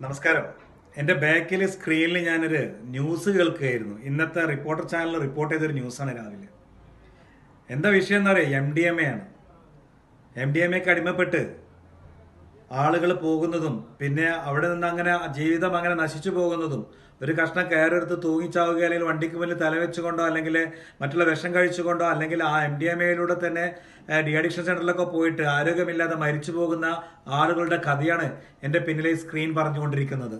നമസ്കാരം. എന്റെ ബാക്കിൽ സ്ക്രീനിൽ ഞാനൊരു ന്യൂസ് കേൾക്കുകയായിരുന്നു. ഇന്നത്തെ റിപ്പോർട്ടർ ചാനൽ റിപ്പോർട്ട് ചെയ്തൊരു ന്യൂസാണ് രാവിലെ. എന്താ വിഷയം എന്ന് പറയാം. എം ഡി എം എ ആണ്. എം ഡി എം എക്ക് അടിമപ്പെട്ട് ആളുകൾ പോകുന്നതും പിന്നെ അവിടെ നിന്ന് അങ്ങനെ ജീവിതം അങ്ങനെ നശിച്ചു പോകുന്നതും ഒരു കഷ്ണം കയറെടുത്ത് തൂങ്ങിച്ചാവുക അല്ലെങ്കിൽ വണ്ടിക്ക് മുന്നിൽ തലവെച്ചുകൊണ്ടോ അല്ലെങ്കിൽ മറ്റുള്ള വിഷം കഴിച്ചുകൊണ്ടോ അല്ലെങ്കിൽ ആ എം ഡി എം എയിലൂടെ തന്നെ ഡി അഡിക്ഷൻ സെന്ററിലൊക്കെ പോയിട്ട് ആരോഗ്യമില്ലാതെ മരിച്ചു പോകുന്ന ആളുകളുടെ കഥയാണ് എന്റെ പിന്നിലെ സ്ക്രീൻ പറഞ്ഞുകൊണ്ടിരിക്കുന്നത്.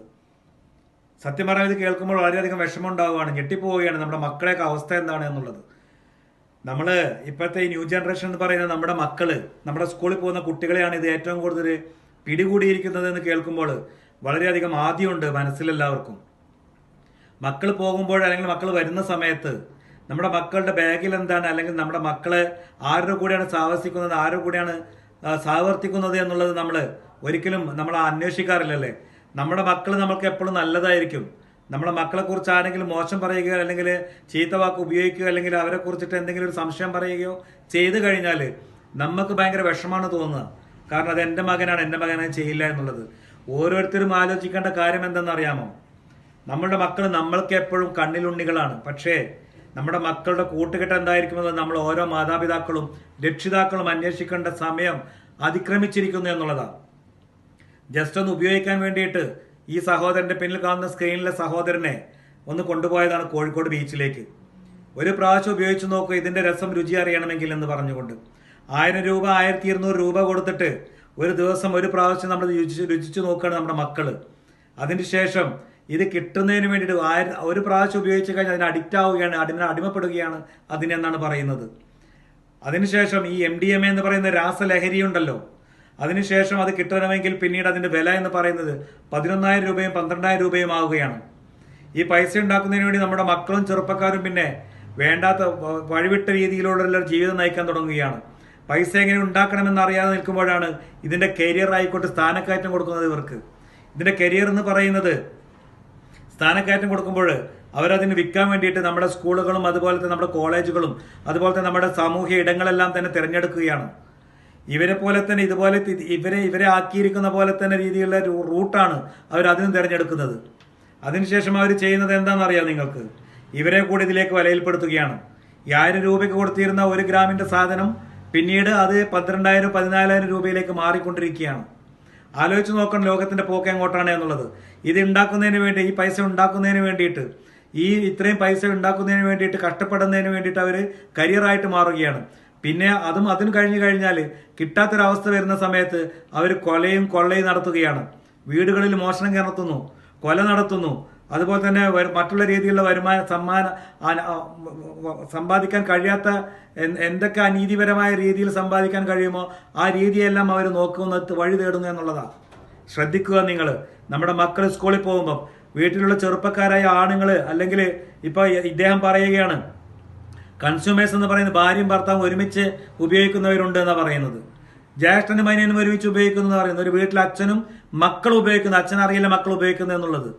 സത്യം പറഞ്ഞാൽ ഇത് കേൾക്കുമ്പോൾ വളരെയധികം വിഷമം ഉണ്ടാവുകയാണ് ഞെട്ടിപ്പോവുകയാണ് നമ്മുടെ മക്കളെയൊക്കെ അവസ്ഥ എന്താണ് എന്നുള്ളത്. നമ്മൾ ഇപ്പോഴത്തെ ഈ ന്യൂ ജനറേഷൻ എന്ന് പറയുന്ന നമ്മുടെ മക്കൾ നമ്മുടെ സ്കൂളിൽ പോകുന്ന കുട്ടികളെയാണ് ഇത് ഏറ്റവും കൂടുതൽ പിടികൂടിയിരിക്കുന്നത് എന്ന് കേൾക്കുമ്പോൾ വളരെയധികം ആദ്യമുണ്ട് മനസ്സിലെല്ലാവർക്കും. മക്കൾ പോകുമ്പോൾ അല്ലെങ്കിൽ മക്കൾ വരുന്ന സമയത്ത് നമ്മുടെ മക്കളുടെ ബാഗിൽ എന്താണ്? അല്ലെങ്കിൽ നമ്മുടെ മക്കളെ ആരുടെ കൂടെയാണ് സാഹസിക്കുന്നത് ആരുടെ കൂടെയാണ് സഹവർത്തിക്കുന്നത് എന്നുള്ളത് നമ്മൾ ഒരിക്കലും നമ്മൾ അന്വേഷിക്കാറില്ലല്ലേ? നമ്മുടെ മക്കൾ നമ്മൾക്ക് എപ്പോഴും നല്ലതായിരിക്കും. നമ്മുടെ മക്കളെക്കുറിച്ച് ആരെങ്കിലും മോശം പറയുകയോ അല്ലെങ്കിൽ ചീത്ത വാക്ക് ഉപയോഗിക്കുകയോ അല്ലെങ്കിൽ അവരെ കുറിച്ചിട്ട് എന്തെങ്കിലും ഒരു സംശയം പറയുകയോ ചെയ്തു കഴിഞ്ഞാൽ നമുക്ക് ഭയങ്കര വിഷമാണ് തോന്നുക. കാരണം അത് എന്റെ മകനാണ് എന്റെ മകനെ ചെയ്യില്ല എന്നുള്ളത്. ഓരോരുത്തരും ആലോചിക്കേണ്ട കാര്യം എന്തെന്നറിയാമോ? നമ്മളുടെ മക്കൾ നമ്മൾക്ക് എപ്പോഴും കണ്ണിലുണ്ണികളാണ്. പക്ഷേ നമ്മുടെ മക്കളുടെ കൂട്ടുകെട്ട് എന്തായിരിക്കുമെന്ന് നമ്മൾ ഓരോ മാതാപിതാക്കളും രക്ഷിതാക്കളും അന്വേഷിക്കേണ്ട സമയം അതിക്രമിച്ചിരിക്കുന്നു എന്നുള്ളതാണ് ജസ്റ്റ് ഒന്ന് ഉപയോഗിക്കാൻ വേണ്ടിയിട്ട് ഈ സഹോദരന്റെ പിന്നിൽ കാണുന്ന സ്ക്രീനിലെ സഹോദരനെ ഒന്ന് കൊണ്ടുപോയതാണ് കോഴിക്കോട് ബീച്ചിലേക്ക്. ഒരു പ്രാവശ്യം ഉപയോഗിച്ച് നോക്കുക ഇതിന്റെ രസം രുചി അറിയണമെങ്കിൽ എന്ന് പറഞ്ഞുകൊണ്ട്. ആയിരം രൂപ ആയിരത്തി ഇരുന്നൂറ് രൂപ കൊടുത്തിട്ട് ഒരു ദിവസം ഒരു പ്രാവശ്യം നമ്മൾ രുചിച്ച് രുചിച്ച് നോക്കുകയാണ് നമ്മുടെ മക്കൾ. അതിനുശേഷം ഇത് കിട്ടുന്നതിന് വേണ്ടിയിട്ട് ആയിരം ഒരു പ്രാവശ്യം ഉപയോഗിച്ച് കഴിഞ്ഞാൽ അതിന് അഡിക്റ്റ് ആവുകയാണ് അതിന് അടിമപ്പെടുകയാണ് അതിനെന്നാണ് പറയുന്നത്. അതിനുശേഷം ഈ എം ഡി എം എന്ന് പറയുന്ന രാസലഹരി ഉണ്ടല്ലോ. അതിനുശേഷം അത് കിട്ടണമെങ്കിൽ പിന്നീട് അതിന്റെ വില എന്ന് പറയുന്നത് പതിനൊന്നായിരം രൂപയും പന്ത്രണ്ടായിരം രൂപയും ആവുകയാണ്. ഈ പൈസ ഉണ്ടാക്കുന്നതിന് വേണ്ടി നമ്മുടെ മക്കളും ചെറുപ്പക്കാരും പിന്നെ വേണ്ടാത്ത വഴിവിട്ട രീതിയിലുള്ള ജീവിതം നയിക്കാൻ തുടങ്ങുകയാണ്. പൈസ എങ്ങനെ ഉണ്ടാക്കണമെന്ന് അറിയാതെ നിൽക്കുമ്പോഴാണ് ഇതിന്റെ കരിയർ ആയിക്കോട്ടെ സ്ഥാനക്കയറ്റം കൊടുക്കുന്നത് ഇവർക്ക്. ഇതിന്റെ കരിയർ എന്ന് പറയുന്നത് സ്ഥാനക്കയറ്റം കൊടുക്കുമ്പോൾ അവരതിന് വിൽക്കാൻ വേണ്ടിയിട്ട് നമ്മുടെ സ്കൂളുകളും അതുപോലെ തന്നെ നമ്മുടെ കോളേജുകളും അതുപോലെ തന്നെ നമ്മുടെ സാമൂഹ്യ ഇടങ്ങളെല്ലാം തന്നെ തിരഞ്ഞെടുക്കുകയാണ്. ഇവരെ പോലെ തന്നെ ഇതുപോലെ ഇവരെ ഇവരെ ആക്കിയിരിക്കുന്ന പോലെ തന്നെ രീതിയിലുള്ള റൂട്ടാണ് അവർ അതിനും തിരഞ്ഞെടുക്കുന്നത്. അതിനുശേഷം അവർ ചെയ്യുന്നത് എന്താണെന്നറിയാം നിങ്ങൾക്ക്? ഇവരെ കൂടി ഇതിലേക്ക് വലയിൽപ്പെടുത്തുകയാണ്. ഈ ആയിരം രൂപയ്ക്ക് കൊടുത്തിരുന്ന ഒരു ഗ്രാമിന്റെ സാധനം പിന്നീട് അത് പന്ത്രണ്ടായിരം പതിനാലായിരം രൂപയിലേക്ക് മാറിക്കൊണ്ടിരിക്കുകയാണ്. ആലോചിച്ച് നോക്കണം ലോകത്തിന്റെ പോക്ക് എങ്ങോട്ടാണ് എന്നുള്ളത്. ഇത് ഉണ്ടാക്കുന്നതിന് വേണ്ടി ഈ പൈസ ഉണ്ടാക്കുന്നതിന് വേണ്ടിയിട്ട് ഈ ഇത്രയും പൈസ ഉണ്ടാക്കുന്നതിന് വേണ്ടിയിട്ട് കഷ്ടപ്പെടുന്നതിന് വേണ്ടിയിട്ട് അവർ കരിയറായിട്ട് മാറുകയാണ്. പിന്നെ അതും അതിന് കഴിഞ്ഞു കഴിഞ്ഞാൽ കിട്ടാത്തൊരവസ്ഥ വരുന്ന സമയത്ത് അവർ കൊലയും കൊള്ളയും നടത്തുകയാണ്. വീടുകളിൽ മോഷണം നടത്തുന്നു കൊല നടത്തുന്നു അതുപോലെ തന്നെ മറ്റുള്ള രീതിയിലുള്ള വരുമാന സമ്മാന സമ്പാദിക്കാൻ കഴിയാത്ത എന്തൊക്കെ അനീതിപരമായ രീതിയിൽ സമ്പാദിക്കാൻ കഴിയുമോ ആ രീതിയെല്ലാം അവർ നോക്കുന്നത് വഴി തേടുന്നു എന്നുള്ളതാണ്. ശ്രദ്ധിക്കുക നിങ്ങൾ നമ്മുടെ മക്കൾ സ്കൂളിൽ പോകുമ്പം വീട്ടിലുള്ള ചെറുപ്പക്കാരായ ആണുങ്ങൾ അല്ലെങ്കിൽ ഇപ്പൊ ഇദ്ദേഹം പറയുകയാണ് കൺസ്യൂമേഴ്സ് എന്ന് പറയുന്നത് ഭാര്യയും ഭർത്താവും ഒരുമിച്ച് ഉപയോഗിക്കുന്നവരുണ്ട് എന്നാണ് പറയുന്നത്. ജ്യേഷ്ഠനും അനിയനും ഒരുമിച്ച് ഉപയോഗിക്കുന്നു എന്ന് പറയുന്നത്. ഒരു വീട്ടിൽ അച്ഛനും മക്കൾ ഉപയോഗിക്കുന്നു. അച്ഛൻ അറിയില്ല മക്കൾ ഉപയോഗിക്കുന്നു എന്നുള്ളത്.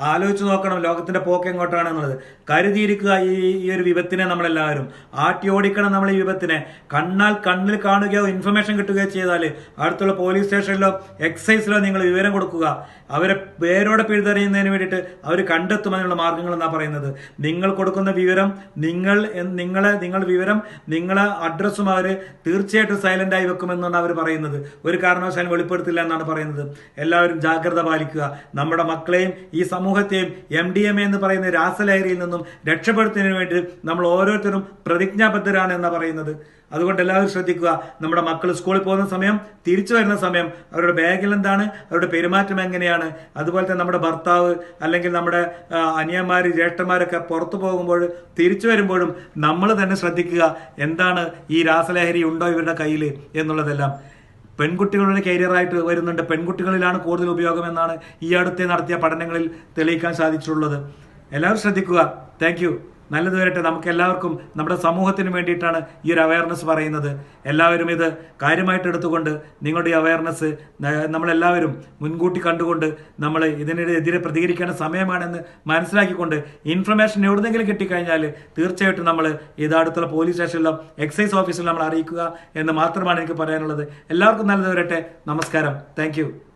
ആലോചിച്ച് നോക്കണം ലോകത്തിന്റെ പോക്ക് എങ്ങോട്ടാണ് എന്നുള്ളത്. കരുതിയിരിക്കുക ഈ ഈ ഒരു വിപത്തിനെ നമ്മളെല്ലാവരും. ആട്ടിയോടിക്കണം നമ്മൾ ഈ വിപത്തിനെ. കണ്ണാൽ കണ്ണിൽ കാണുകയോ ഇൻഫർമേഷൻ കിട്ടുകയോ ചെയ്താൽ അടുത്തുള്ള പോലീസ് സ്റ്റേഷനിലോ എക്സൈസിലോ നിങ്ങൾ വിവരം കൊടുക്കുക. അവരെ പേരോടെ പിഴുതെറിയുന്നതിന് വേണ്ടിയിട്ട് അവർ കണ്ടെത്തുമെന്നുള്ള മാർഗങ്ങൾ എന്നാ പറയുന്നത്. നിങ്ങൾ കൊടുക്കുന്ന വിവരം നിങ്ങൾ നിങ്ങളെ നിങ്ങൾ വിവരം നിങ്ങളെ അഡ്രസ്സും അവർ തീർച്ചയായിട്ടും സൈലന്റ് ആയി വെക്കുമെന്നാണ് അവർ പറയുന്നത്. ഒരു കാരണവശാലും വെളിപ്പെടുത്തില്ല എന്നാണ് പറയുന്നത്. എല്ലാവരും ജാഗ്രത പാലിക്കുക. നമ്മുടെ മക്കളെയും ഈ സമൂഹത്തെയും എം ഡി എം എന്ന് പറയുന്ന രാസലഹരിയിൽ നിന്നും രക്ഷപ്പെടുത്തുന്നതിന് വേണ്ടി നമ്മൾ ഓരോരുത്തരും പ്രതിജ്ഞാബദ്ധരാണ് എന്ന് പറയുന്നത്. അതുകൊണ്ട് എല്ലാവരും ശ്രദ്ധിക്കുക നമ്മുടെ മക്കൾ സ്കൂളിൽ പോകുന്ന സമയം തിരിച്ചു വരുന്ന സമയം അവരുടെ ബാഗിൽ എന്താണ് അവരുടെ പെരുമാറ്റം എങ്ങനെയാണ് അതുപോലെ തന്നെ നമ്മുടെ ഭർത്താവ് അല്ലെങ്കിൽ നമ്മുടെ അനിയന്മാർ ജ്യേഷ്ഠന്മാരൊക്കെ പുറത്തു പോകുമ്പോൾ തിരിച്ചു വരുമ്പോഴും നമ്മൾ തന്നെ ശ്രദ്ധിക്കുക എന്താണ് ഈ രാസലഹരി ഉണ്ടോ ഇവരുടെ കയ്യിൽ എന്നുള്ളതെല്ലാം. പെൺകുട്ടികളുടെ കരിയറായിട്ട് വരുന്നുണ്ട്. പെൺകുട്ടികളിലാണ് കൂടുതൽ ഉപയോഗം എന്നാണ് ഈ അടുത്ത് നടത്തിയ പഠനങ്ങളിൽ തെളിയിക്കാൻ സാധിച്ചിട്ടുള്ളത്. എല്ലാവരും ശ്രദ്ധിക്കുക. താങ്ക് നല്ലത് വരട്ടെ. നമുക്ക് എല്ലാവർക്കും നമ്മുടെ സമൂഹത്തിന് വേണ്ടിയിട്ടാണ് ഈ ഒരു അവയർനെസ് പറയുന്നത്. എല്ലാവരും ഇത് കാര്യമായിട്ട് എടുത്തുകൊണ്ട് നിങ്ങളുടെ ഈ അവയർനെസ് നമ്മളെല്ലാവരും മുൻകൂട്ടി കണ്ടുകൊണ്ട് നമ്മൾ ഇതിനെതിരെ പ്രതികരിക്കേണ്ട സമയമാണെന്ന് മനസ്സിലാക്കിക്കൊണ്ട് ഇൻഫർമേഷൻ എവിടുന്നെങ്കിലും കിട്ടിക്കഴിഞ്ഞാൽ തീർച്ചയായിട്ടും നമ്മൾ ഇത് അടുത്തുള്ള പോലീസ് സ്റ്റേഷനിലും എക്സൈസ് ഓഫീസിലും നമ്മൾ അറിയിക്കുക എന്ന് മാത്രമാണ് എനിക്ക് പറയാനുള്ളത്. എല്ലാവർക്കും നല്ലത് വരട്ടെ. നമസ്കാരം. താങ്ക്